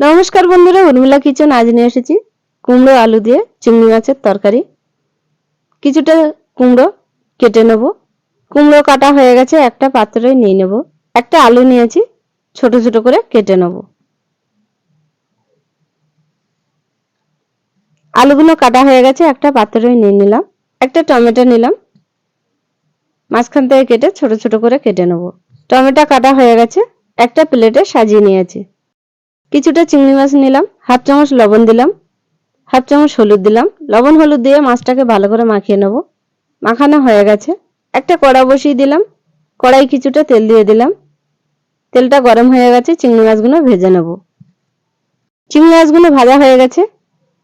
নমস্কার বন্ধুরা, উর্মিলা কিচেন আজ নিয়ে এসেছি কুমড়ো আলু দিয়ে চিংড়ি মাছের তরকারি। কিছুটা কুমড়ো কেটে নেব। কুমড়ো কাটা হয়ে গেছে, একটা পাত্রে নিয়ে নেব। একটা আলু নিয়েছি, ছোট ছোট করে কেটে নেব। আলুগুলো কাটা হয়ে গেছে, একটা পাত্রে নিয়ে নিলাম। একটা টমেটো নিলাম। মাঝখান থেকে কেটে ছোট ছোট করে কেটে নেব। টমেটো কাটা হয়ে গেছে, একটা প্লেটে সাজিয়ে নিয়েছি। কিছুটা চিংড়ি মাছ নিলাম, হাফ চামচ লবণ দিলাম, হাফ চামচ হলুদ দিলাম। লবণ হলুদ দিয়ে মাছটাকে ভালো করে মাখিয়ে নেব। মাখানো হয়ে গেছে। একটা কড়া বসিয়ে দিলাম, কড়াই কিছুটা তেল দিয়ে দিলাম। তেলটা গরম হয়ে গেছে, চিংড়ি মাছগুলো ভেজে নেব। চিংড়ি মাছগুলো ভাজা হয়ে গেছে।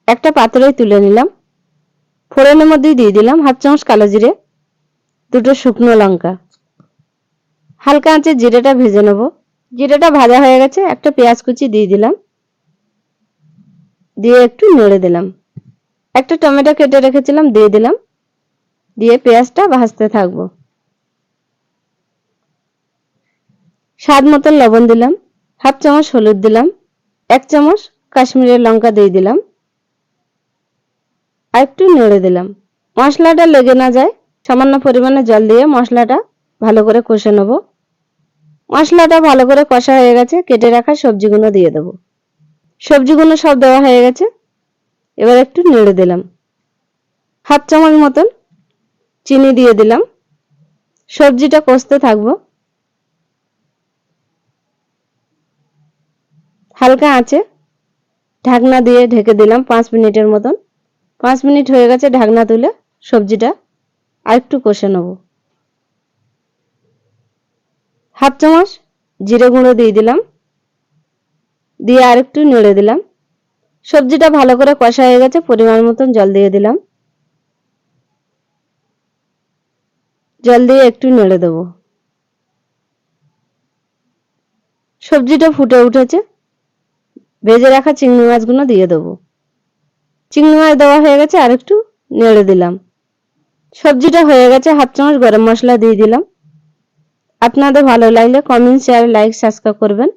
একটা পাত্রে তুলে নিলাম। ফোড়নের মধ্যেই দিয়ে দিলাম হাফ চামচ কালো জিরে, দুটো শুকনো লঙ্কা। হালকা আঁচে জিরেটা ভেজে নেব। জিরেটা ভাজা হয়ে গেছে, একটা পেঁয়াজ কুচি দিয়ে দিলাম। দিয়ে একটু নেড়ে দিলাম। একটা টমেটো কেটে রেখেছিলাম, দিয়ে দিলাম। দিয়ে পেঁয়াজটা ভাজতে থাকব। স্বাদ মতো লবণ দিলাম, হাফ চামচ হলুদ দিলাম, এক চামচ কাশ্মীরের লঙ্কা দিয়ে দিলাম। আর একটু নেড়ে দিলাম। মশলাটা লেগে না যায়, সামান্য পরিমাণে জল দিয়ে মশলাটা ভালো করে কষে নেব। মশলাটা ভালো করে কষা হয়ে গেছে, কেটে রাখা সবজিগুলো দিয়ে দেবো। সবজিগুলো সব দেওয়া হয়ে গেছে। এবার একটু নেড়ে দিলাম। হাফ চামচ মতন চিনি দিয়ে দিলাম। সবজিটা কষতে থাকব। হালকা আছে ঢাকনা দিয়ে ঢেকে দিলাম পাঁচ মিনিটের মতন। পাঁচ মিনিট হয়ে গেছে ঢাকনা তুলে সবজিটা আরেকটু কষে নেব। হাফ চামচ জিরে গুঁড়ো দিয়ে দিলাম। দিয়ে আরেকটু নেড়ে দিলাম। সবজিটা ভালো করে কষা হয়ে গেছে, পরিমাণ মতন জল দিয়ে দিলাম। জল দিয়ে একটু নেড়ে দেবো। সবজিটা ফুটে উঠেছে। ভেজে রাখা চিংড়ি মাছগুলো দিয়ে দেবো। চিংড়ি মাছ দেওয়া হয়ে গেছে আর একটু নেড়ে দিলাম। সবজিটা হয়ে গেছে, হাফ চামচ গরম মশলা দিয়ে দিলাম। আপনাদের ভালো লাগলে কমেন্ট শেয়ার লাইক সাবস্ক্রাইব করবেন।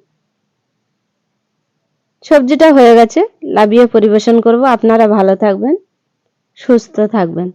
সবজিটা হয়ে গেছে, লাভিয়ে পরিবেশন করব। আপনারা ভালো থাকবেন, সুস্থ থাকবেন।